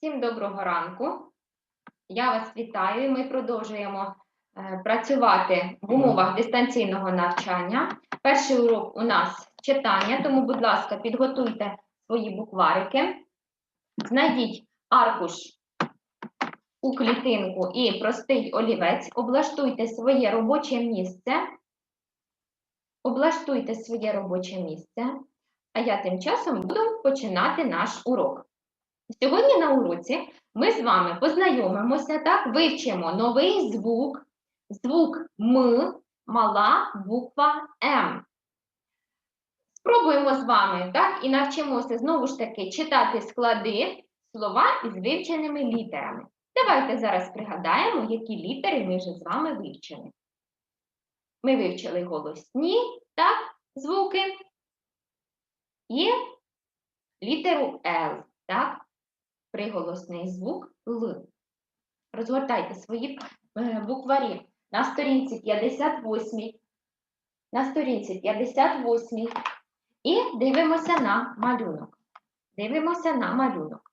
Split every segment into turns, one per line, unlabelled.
Всім доброго ранку. Я вас вітаю. Ми продовжуємо е, працювати в умовах дистанційного навчання. Перший урок у нас читання, тому, будь ласка, підготуйте свої букварики, знайдіть аркуш у клітинку і простий олівець, облаштуйте своє робоче місце. Облаштуйте своє робоче місце, а я тим часом буду починати наш урок. Сьогодні на уроці ми з вами познайомимося, так, вивчимо новий звук, звук М, мала буква М. Спробуємо з вами так, і навчимося знову ж таки читати склади слова із вивченими літерами. Давайте зараз пригадаємо, які літери ми вже з вами вивчили. Ми вивчили голосні так, звуки і літеру Л. Так? Приголосний звук Л. Розгортайте свої е, букварі на сторінці 58, на сторінці 58 і дивимося на малюнок. Дивимося на малюнок.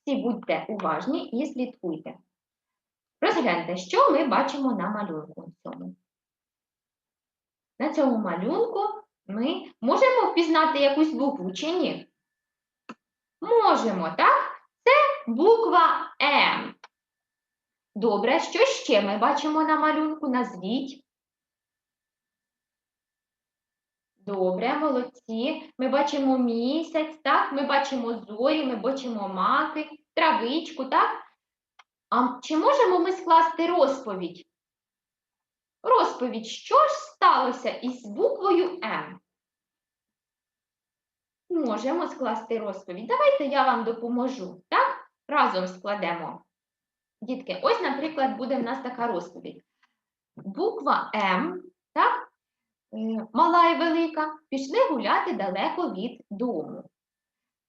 Всі будьте уважні і слідкуйте. Розгляньте, що ми бачимо на малюнку цьому. На цьому малюнку ми можемо впізнати якусь букву чи ні? Можемо, так? Буква М. Добре, що ще ми бачимо на малюнку? Назвіть. Добре, молодці. Ми бачимо місяць, так? Ми бачимо зорі, ми бачимо маки, травичку, так? А чи можемо ми скласти розповідь? Розповідь, що ж сталося із буквою М? Можемо скласти розповідь. Давайте я вам допоможу, так? Разом складемо. Дітки, ось, наприклад, буде в нас така розповідь. Буква М, так, мала і велика, пішли гуляти далеко від дому.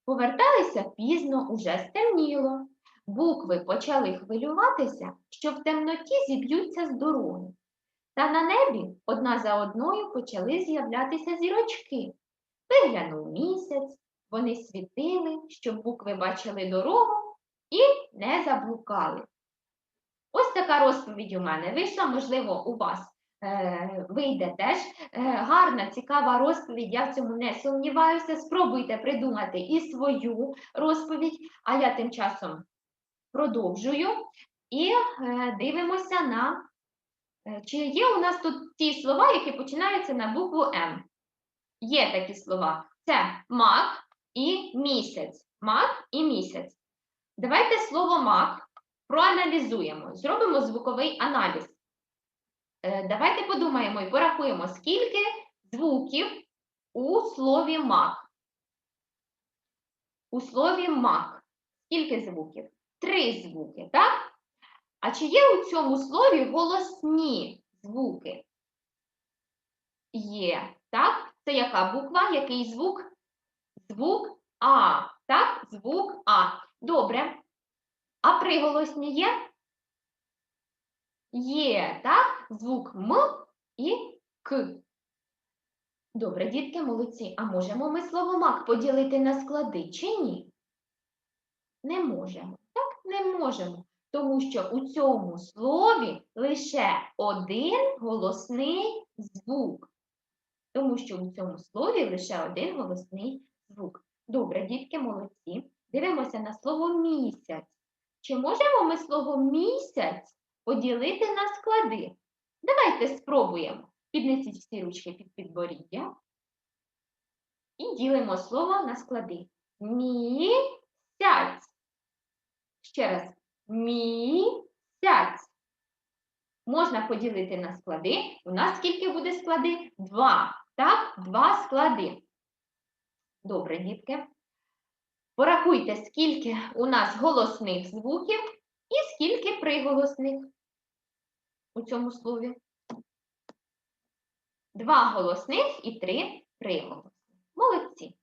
Поверталися пізно, уже стемніло. Букви почали хвилюватися, що в темноті зіб'ються з дороги. Та на небі одна за одною почали з'являтися зірочки. Виглянув місяць, вони світили, щоб букви бачили дорогу і не заблукали. Ось така розповідь у мене вийшла, можливо, у вас е, вийде теж е, гарна, цікава розповідь, я в цьому не сумніваюся. Спробуйте придумати і свою розповідь, а я тим часом продовжую і е, дивимося на, чи є у нас тут ті слова, які починаються на букву М. Є такі слова. Це мак і місяць. Мак і місяць. Давайте слово мак проаналізуємо, зробимо звуковий аналіз. Е, давайте подумаємо і порахуємо, скільки звуків у слові мак. У слові мак. Скільки звуків? Три звуки, так? А чи є у цьому слові голосні звуки? Є, так? Це яка буква? Який звук? Звук А. Так, звук А. Добре. А приголосні є? Є, так? Звук М і К. Добре, дітки, молодці. А можемо ми слово мак поділити на склади чи ні? Не можемо. Так, не можемо. Тому що у цьому слові лише один голосний звук. Тому що у цьому слові лише один голосний звук. Добре, дітки, молодці. Дивимося на слово місяць. Чи можемо ми слово місяць поділити на склади? Давайте спробуємо. Піднесіть всі ручки під підборіддя. І ділимо слово на склади. Місяць. Ще раз. Місяць. Можна поділити на склади. У нас скільки буде склади? Два. Так, два склади. Добре, дітки. Порахуйте, скільки у нас голосних звуків і скільки приголосних у цьому слові. Два голосних і три приголосних. Молодці.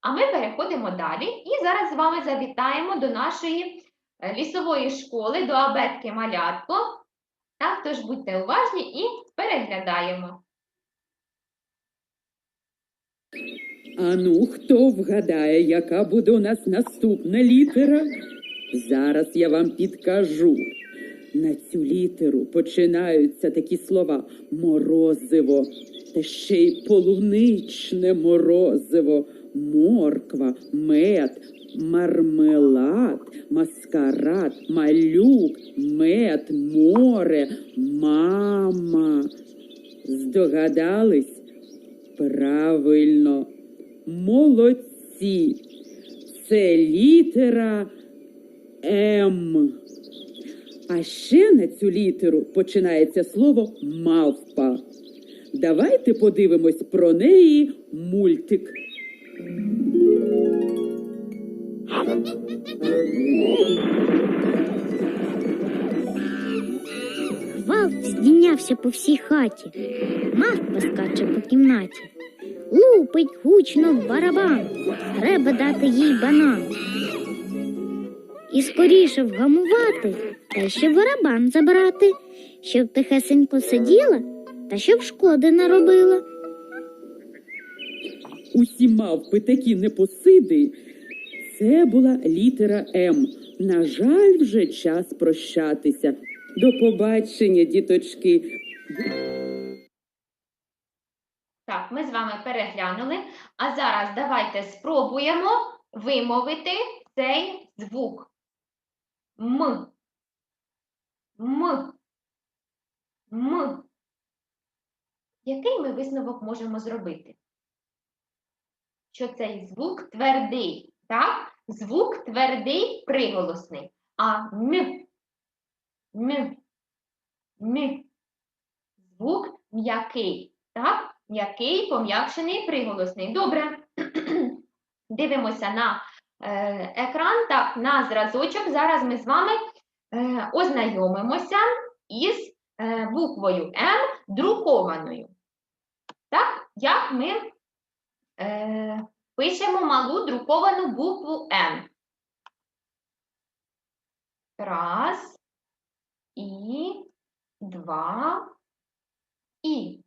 А ми переходимо далі і зараз з вами завітаємо до нашої е, лісової школи, до абетки малятко. Так, тож будьте уважні і переглядаємо.
А ну, хто вгадає, яка буде у нас наступна літера? Зараз я вам підкажу. На цю літеру починаються такі слова морозиво, та ще й полуничне морозиво, морква, мед, мармелад, маскарад, малюк, мед, море, мама. Здогадались? Правильно, молодці. Це літера М. А ще на цю літеру починається слово мавпа. Давайте подивимось про неї мультик.
Гвалт здійнявся по всій хаті, мавпа скаче по кімнаті. Лупить гучно в барабан, треба дати їй банан. І скоріше вгамувати, та ще барабан забрати, щоб тихесенько сиділа, та щоб шкоди не робила.
Усі мавпи такі непосиди. Це була літера М. На жаль, вже час прощатися. До побачення, діточки.
Так, ми з вами переглянули. А зараз давайте спробуємо вимовити цей звук. М. М. М. Який ми висновок можемо зробити? Що цей звук твердий, так? Звук твердий приголосний. А м. М. М. Звук м'який, так? М'який, пом'якшений, приголосний. Добре. Дивимося на е, екран. Так, на зразочок. Зараз ми з вами е, ознайомимося із е, буквою М друкованою. Так, як ми е, пишемо малу друковану букву М. Раз. І. Два. І.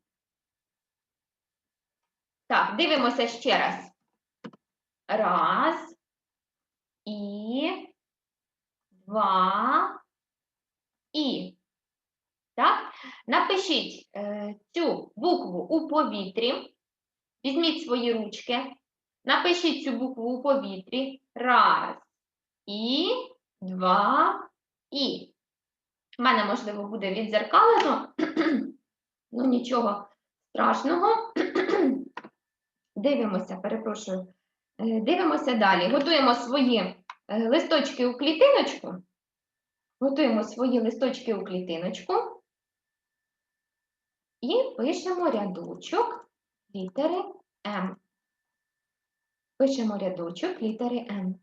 Так, дивимося ще раз. Раз. І. Два. І. Так? Напишіть е, цю букву у повітрі. Візьміть свої ручки. Напишіть цю букву у повітрі. Раз. І. Два. І. У мене, можливо, буде відзеркалено. ну, нічого страшного. Дивимося, перепрошую. Е, Дивимося далі. Готуємо свої е, листочки у клітиночку. Готуємо свої листочки у клітиночку. І пишемо рядочок літери М. Пишемо рядочок літери М.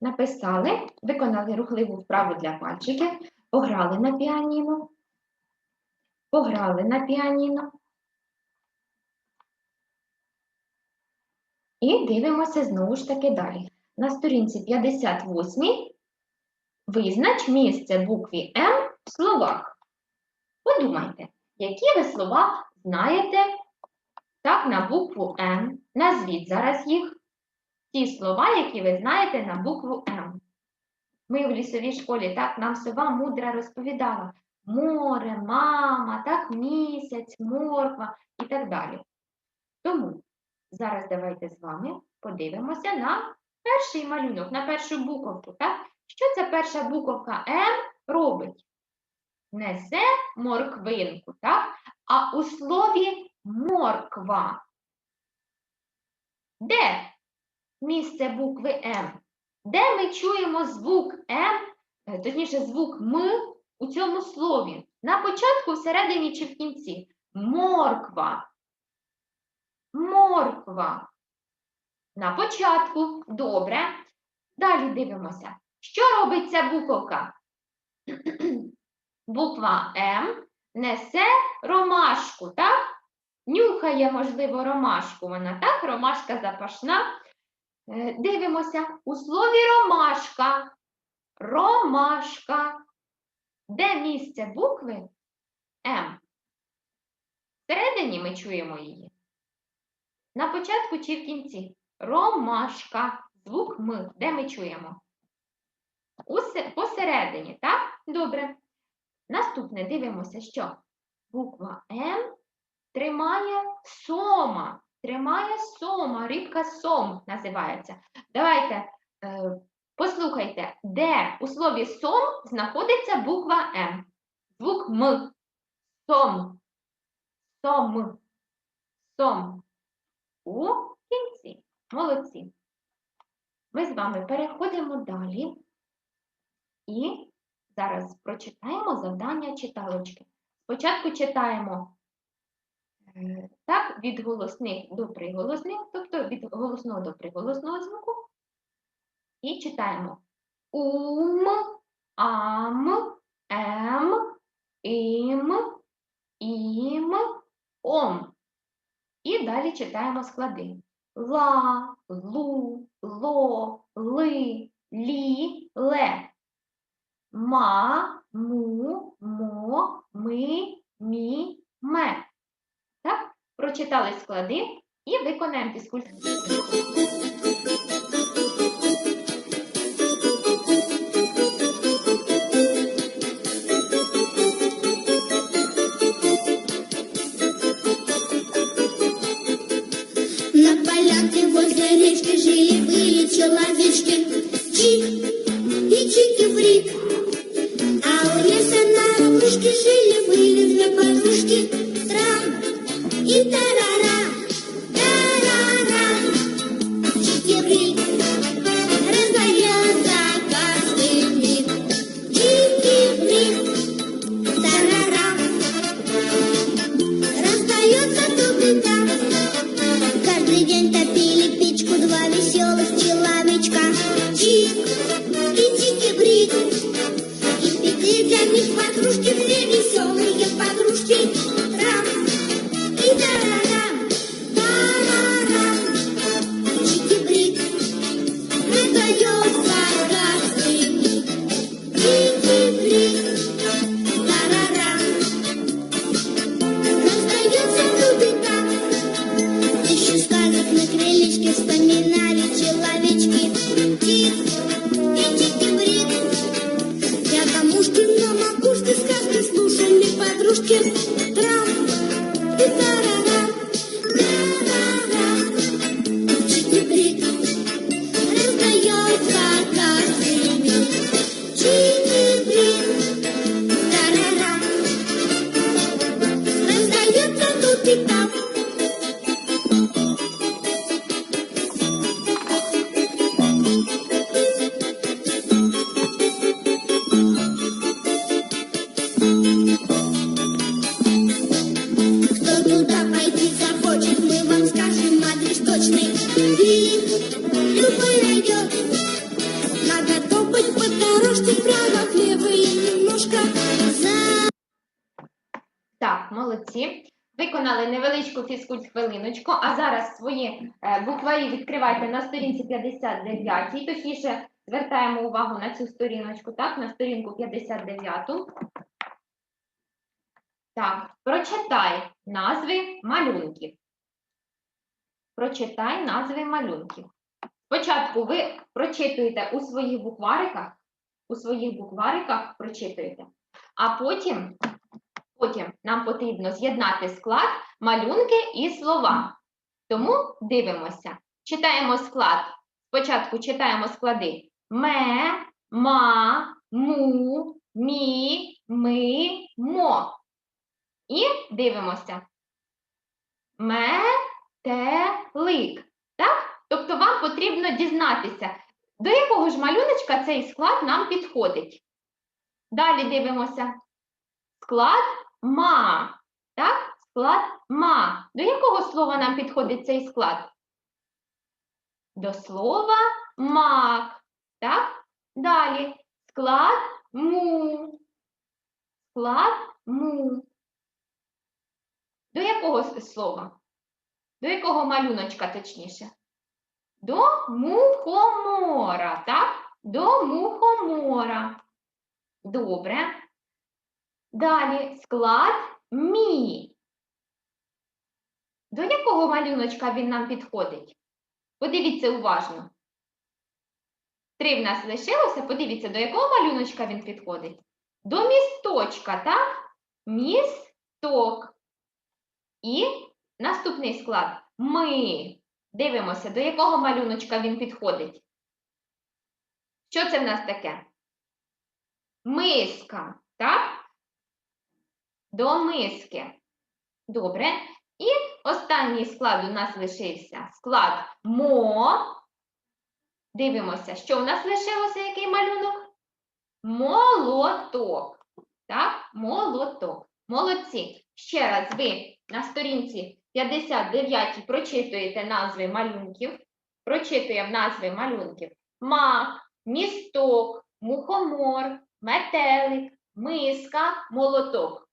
Написали, виконали рухливу вправу для пальчиків, пограли на піаніно, пограли на піаніно. І дивимося знову ж таки далі. На сторінці 58 визнач місце букві М в словах. Подумайте, які ви слова знаєте так, на букву М. Назвіть зараз їх. Ті слова, які ви знаєте на букву М. Ми в лісовій школі так нам сова мудра розповідала. Море, мама, так, місяць, морква і так далі. Тому зараз давайте з вами подивимося на перший малюнок, на першу буковку. Так? Що ця перша буковка М робить? Несе морквинку, так? А у слові морква. Де місце букви М? Де ми чуємо звук М, е, точніше, звук М у цьому слові? На початку, всередині чи в кінці? Морква. Морква. На початку. Добре. Далі дивимося. Що робить ця буковка? Буква М несе ромашку, так? Нюхає, можливо, ромашку. Вона так, ромашка запашна. Е, Дивимося у слові ромашка. Ромашка. Де місце букви М? Всередині ми чуємо її. На початку чи в кінці? Ромашка. Звук М. Де ми чуємо? Посередині, так? Добре. Наступне дивимося, що буква М тримає сома. Тримає сома, рибка сом називається. Давайте е, послухайте, де у слові сом знаходиться буква М. Звук М. Сом. Сом. Сом. У кінці. Молодці. Ми з вами переходимо далі і зараз прочитаємо завдання читалочки. Спочатку читаємо е, так, від голосних до приголосних, тобто від голосного до приголосного звуку. І читаємо ум, ам, ем, ім, ім, ом. Далі читаємо склади. Ла, лу, ло, ли, лі, ле. Ма, му, мо, ми, мі, ме. Так? Прочитали склади і виконаємо фізкультуру.
Речки жили-были человечки Чик и чики-фрик. А у леса на опушке жили-были
молодці. Виконали невеличку фізкульт хвилиночку, а зараз свої е, букварі відкривайте на сторінці 59, точніше звертаємо увагу на цю сторіночку, так, на сторінку 59. Так, прочитай назви малюнків. Прочитай назви малюнків. Спочатку ви прочитуєте у своїх буквариках, у своїх буквариках прочитуєте, а потім Потім нам потрібно з'єднати склад, малюнки і слова. Тому дивимося. Читаємо склад. Спочатку читаємо склади ме, ма, му, мі, ми, мо. І дивимося. Ме, те, лик. Так? Тобто вам потрібно дізнатися, до якого ж малюночка цей склад нам підходить. Далі дивимося. Склад ма. Так? Склад ма. До якого слова нам підходить цей склад? До слова мак. Так? Далі. Склад му. Склад му. До якого слова? До якого малюночка, точніше? До мухомора, так? До мухомора. Добре. Далі склад мі. До якого малюночка він нам підходить? Подивіться уважно. Три в нас лишилося. Подивіться, до якого малюночка він підходить? До місточка, так? Місток. І наступний склад. Ми. Дивимося, до якого малюночка він підходить. Що це в нас таке? Миска, так? До миски. Добре. І останній склад у нас лишився. Склад мо. Дивимося, що у нас лишилося, який малюнок? Молоток. Так, молоток. Молодці. Ще раз ви на сторінці 59 прочитуєте назви малюнків. Прочитуємо назви малюнків. Мак, місток, мухомор, метелик, миска, молоток.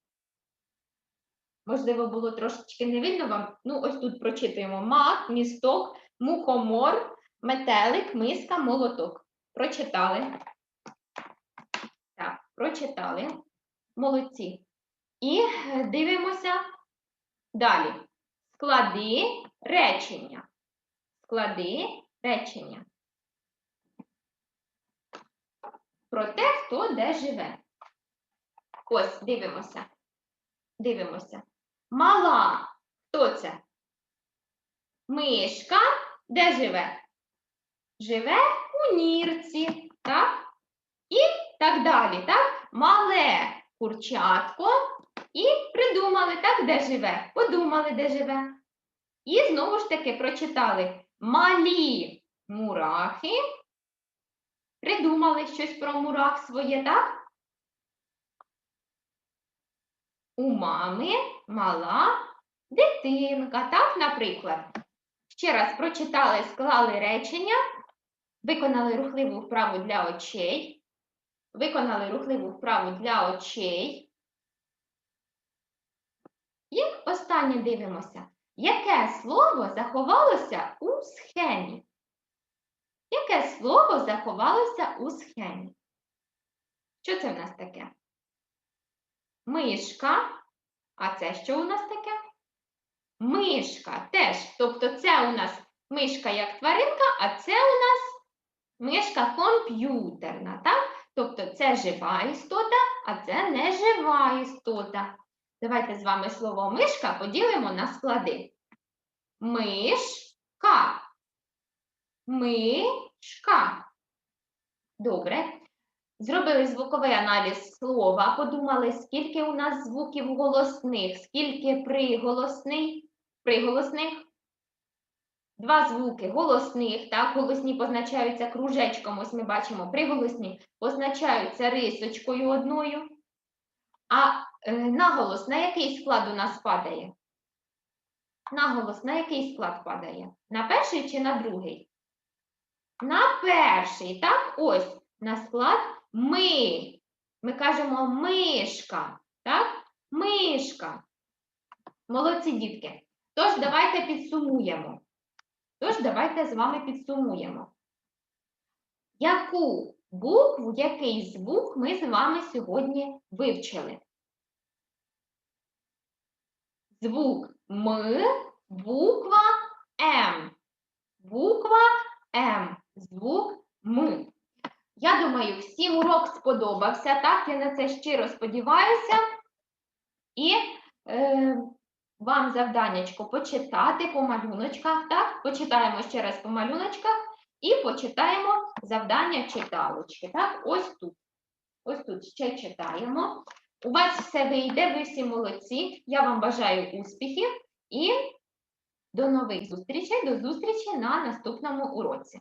Можливо, було трошечки не видно вам. Ну, ось тут прочитуємо мак, місток, мухомор, метелик, миска, молоток. Прочитали. Так, прочитали. Молодці. І дивимося далі. Склади речення. Склади речення. Про те, хто де живе. Ось, дивимося. Дивимося. Мала. Хто це? Мишка. Де живе? Живе у нірці, так? І так далі, так? Мале курчатко. І придумали, так, де живе? Подумали, де живе. І знову ж таки прочитали малі мурахи. Придумали щось про мурах своє, так? У мами мала дитинка, так, наприклад. Ще раз прочитали, склали речення, виконали рухливу вправу для очей, виконали рухливу вправу для очей. І останнє дивимося. Яке слово заховалося у схемі? Яке слово заховалося у схемі? Що це в нас таке? Мишка. А це що у нас таке? Мишка теж. Тобто це у нас мишка як тваринка, а це у нас мишка комп'ютерна. Так? Тобто це жива істота, а це не жива істота. Давайте з вами слово мишка поділимо на склади. Мишка. Мишка. Добре. Зробили звуковий аналіз слова, подумали, скільки у нас звуків голосних, скільки приголосний, приголосних. Два звуки голосних, так, голосні позначаються кружечком, ось ми бачимо, приголосні позначаються рисочкою одною. А е, наголос на який склад у нас падає? Наголос на який склад падає? На перший чи на другий? На перший, так? Ось на склад ми. Ми кажемо мишка, так? Мишка. Молодці дітки. Тож давайте підсумуємо. Тож давайте з вами підсумуємо. Яку букву, який звук ми з вами сьогодні вивчили? Звук М, буква М. Буква М. Звук М. Я думаю, всім урок сподобався, так? Я на це щиро сподіваюся. І е, вам завданнячко почитати по малюночках, так? Почитаємо ще раз по малюночках і почитаємо завдання читалочки. Так, ось тут. Ось тут ще читаємо. У вас все вийде, ви всі молодці. Я вам бажаю успіхів і до нових зустрічей, до зустрічі на наступному уроці.